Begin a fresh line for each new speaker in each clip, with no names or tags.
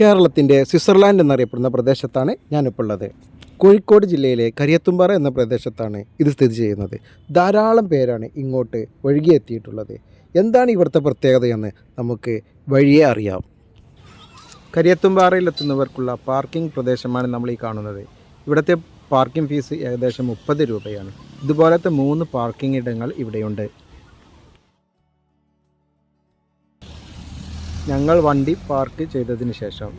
കേരളത്തിന്റെ സ്വിറ്റ്സർലാൻഡ് എന്നറിയപ്പെടുന്ന പ്രദേശത്താണ് ഞാനിപ്പോൾ ഉള്ളത്. കോഴിക്കോട് ജില്ലയിലെ കരിയത്തുംപാറ എന്ന പ്രദേശത്താണ് ഇത് സ്ഥിതി ചെയ്യുന്നത്. ധാരാളം പേരാണ് ഇങ്ങോട്ട് ഒഴുകിയെത്തിയിട്ടുള്ളത് എന്താണ് ഇവിടുത്തെ പ്രത്യേകതയെന്ന് നമുക്ക് വഴിയെ അറിയാം. കരിയത്തുംപാറയിലെത്തുന്നവർക്കുള്ള പാർക്കിംഗ് പ്രദേശമാണ് നമ്മൾ ഈ കാണുന്നത്. ഇവിടുത്തെ പാർക്കിംഗ് ഫീസ് ഏകദേശം മുപ്പത് രൂപയാണ്. ഇതുപോലത്തെ മൂന്ന് പാർക്കിംഗ് ഇടങ്ങൾ ഇവിടെയുണ്ട്. ഞങ്ങൾ വണ്ടി പാർക്ക് ചെയ്തതിന് ശേഷം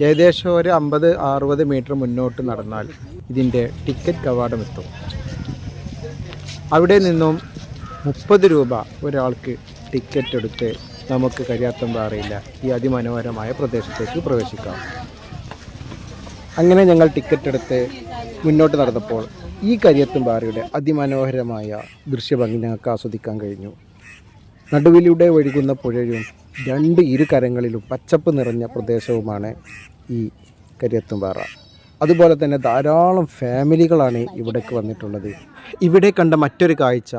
ഏകദേശം ഒരു അമ്പത് അറുപത് മീറ്റർ മുന്നോട്ട് നടന്നാൽ ഇതിന്റെ ടിക്കറ്റ് കവാടം എത്തും അവിടെ നിന്നും മുപ്പത് രൂപ ഒരാൾക്ക് ടിക്കറ്റ് എടുത്ത് നമുക്ക് കരിയാത്തം പാറയില്ല ഈ അതിമനോഹരമായ പ്രദേശത്തേക്ക് പ്രവേശിക്കാം. അങ്ങനെ ഞങ്ങൾ ടിക്കറ്റ് എടുത്ത് മുന്നോട്ട് നടന്നപ്പോൾ ഈ കരിയത്തും പാറയുടെ അതിമനോഹരമായ ദൃശ്യഭംഗി ഞങ്ങൾക്ക് ആസ്വദിക്കാൻ കഴിഞ്ഞു. നടുവിലൂടെ ഒഴുകുന്ന പുഴയും രണ്ട് ഇരു കരങ്ങളിലും പച്ചപ്പ് നിറഞ്ഞ പ്രദേശവുമാണ് ഈ കരിയത്തുംപാറ. അതുപോലെ തന്നെ ധാരാളം ഫാമിലികളാണ് ഇവിടേക്ക് വന്നിട്ടുള്ളത്. ഇവിടെ കണ്ട മറ്റൊരു കാഴ്ച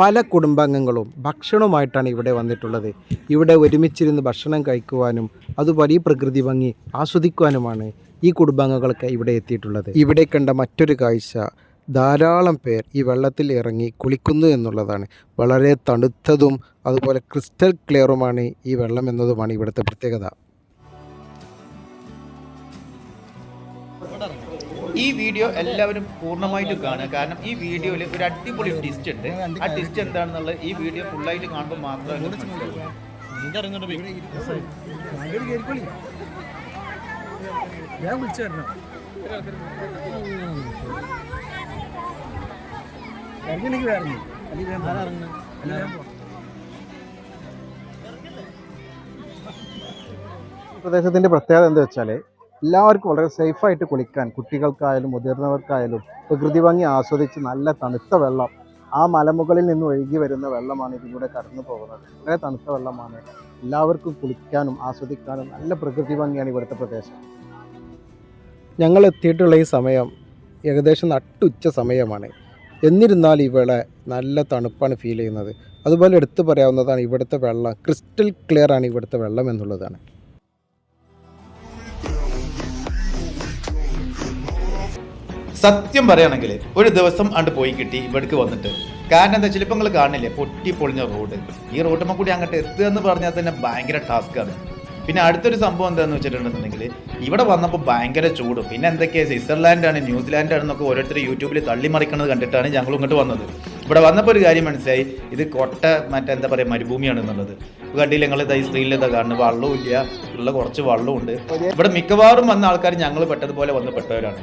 പല കുടുംബാംഗങ്ങളും ഭക്ഷണവുമായിട്ടാണ് ഇവിടെ വന്നിട്ടുള്ളത്. ഇവിടെ ഒരുമിച്ചിരുന്ന് ഭക്ഷണം കഴിക്കുവാനും അതുപോലെ ഈ പ്രകൃതി ഭംഗി ആസ്വദിക്കുവാനുമാണ് ഈ കുടുംബാംഗങ്ങളൊക്കെ ഇവിടെ എത്തിയിട്ടുള്ളത്. ഇവിടെ കണ്ട മറ്റൊരു കാഴ്ച ധാരാളം പേർ ഈ വെള്ളത്തിൽ ഇറങ്ങി കുളിക്കുന്നു എന്നുള്ളതാണ്. വളരെ തണുത്തതും അതുപോലെ ക്രിസ്റ്റൽ ക്ലിയറുമാണ് ഈ വെള്ളം എന്നതുമാണ് ഇവിടുത്തെ പ്രത്യേകത.
ഈ വീഡിയോ എല്ലാവരും പൂർണമായിട്ട് കാണുക. കാരണം ഈ വീഡിയോയിൽ ഒരു അടിപൊളി ടിസ്റ്റ് ഉണ്ട്. ആ ടിസ്റ്റ് എന്താണെന്നുള്ളത് ഈ വീഡിയോ ഫുള്ളായിട്ട് കാണുമ്പോൾ മാത്രമേ
ഞാൻ വിളിച്ചു തരണം ഇറങ്ങണമെങ്കിൽ വേറെ അല്ലെങ്കിൽ ഞാൻ. എല്ലാവരും.
പ്രദേശത്തിന്റെ പ്രത്യേകത എന്താ വെച്ചാൽ എല്ലാവർക്കും വളരെ സേഫായിട്ട് കുളിക്കാൻ കുട്ടികൾക്കായാലും മുതിർന്നവർക്കായാലും പ്രകൃതി ഭംഗി ആസ്വദിച്ച് നല്ല തണുത്ത വെള്ളം ആ മലമുകളിൽ നിന്ന് ഒഴുകി വരുന്ന വെള്ളമാണ് ഇതിലൂടെ കടന്നു പോകുന്നത്. വളരെ തണുത്ത വെള്ളമാണ്. എല്ലാവർക്കും കുളിക്കാനും ആസ്വദിക്കാനും നല്ല പ്രകൃതി ഭംഗിയാണ് ഇവിടുത്തെ പ്രദേശം. ഞങ്ങൾ എത്തിയിട്ടുള്ള ഈ സമയം ഏകദേശം നട്ടുച്ച സമയമാണ്. എന്നിരുന്നാൽ ഇവിടെ നല്ല തണുപ്പാണ് ഫീൽ ചെയ്യുന്നത്. അതുപോലെ എടുത്തു പറയാവുന്നതാണ് ഇവിടുത്തെ വെള്ളം. ക്രിസ്റ്റൽ ക്ലിയർ ആണ് ഇവിടുത്തെ വെള്ളം എന്നുള്ളതാണ്.
സത്യം പറയുകയാണെങ്കിൽ ഒരു ദിവസം അണ്ട് പോയി കിട്ടി ഇവിടേക്ക് വന്നിട്ട്. കാരണം എന്താ ചിലപ്പോൾ നിങ്ങൾ കാണില്ലേ? പൊട്ടി പൊളിഞ്ഞ റോഡ് ഈ റോഡുമ്മ കൂടി അങ്ങോട്ട് എത്തുക എന്ന് പറഞ്ഞാൽ തന്നെ ഭയങ്കര ടാസ്ക്കാണ് പിന്നെ അടുത്തൊരു സംഭവം എന്താണെന്ന് വെച്ചിട്ടുണ്ടെന്നുണ്ടെങ്കിൽ ഇവിടെ വന്നപ്പോൾ ഭയങ്കര ചൂടും. പിന്നെ എന്തൊക്കെയാണ് സ്വിറ്റ്സർലാൻഡാണ് ന്യൂസിലാൻഡാണ് എന്നൊക്കെ ഓരോരുത്തർ യൂട്യൂബിൽ തള്ളിമറിക്കുന്നത് കണ്ടിട്ടാണ് ഞങ്ങൾ ഇങ്ങോട്ട് വന്നത്. ഇവിടെ വന്നപ്പോൾ ഒരു കാര്യം മനസ്സിലായി. ഇത് കൊട്ട മറ്റേ എന്താ പറയുക മരുഭൂമിയാണ് എന്നുള്ളത് ഇപ്പോൾ കണ്ടില്ല ഞങ്ങൾ ഇതാ ഈ സ്ക്രീനിൽ ഇതാ കാണുന്നത് വള്ളവും ഇല്ല. ഉള്ള കുറച്ച് വെള്ളമുണ്ട് ഇവിടെ മിക്കവാറും വന്ന ആൾക്കാർ ഞങ്ങൾ പെട്ടതുപോലെ വന്ന് പെട്ടവരാണ്.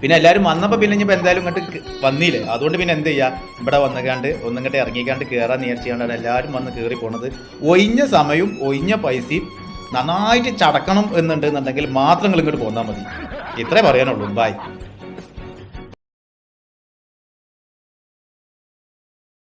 പിന്നെ എല്ലാവരും വന്നപ്പോൾ പിന്നെ ഇനിയിപ്പോൾ എന്തായാലും ഇങ്ങോട്ട് വന്നില്ലേ? അതുകൊണ്ട് പിന്നെ എന്ത് ചെയ്യുക ഇവിടെ വന്നുകാണ്ട് ഒന്നിങ്ങോട്ട് ഇറങ്ങിക്കാണ്ട് കയറാൻ നേർച്ചയാണ്ടാണ് എല്ലാവരും വന്ന് കയറി പോണത്. ഒഴിഞ്ഞ സമയവും ഒഴിഞ്ഞ പൈസയും നന്നായിട്ട് ചടക്കണം എന്നുണ്ടെന്നുണ്ടെങ്കിൽ മാത്രം നിങ്ങൾ ഇങ്ങോട്ട് പോന്നാൽ മതി. ഇത്രേ പറയാനുള്ളൂ. ബായ്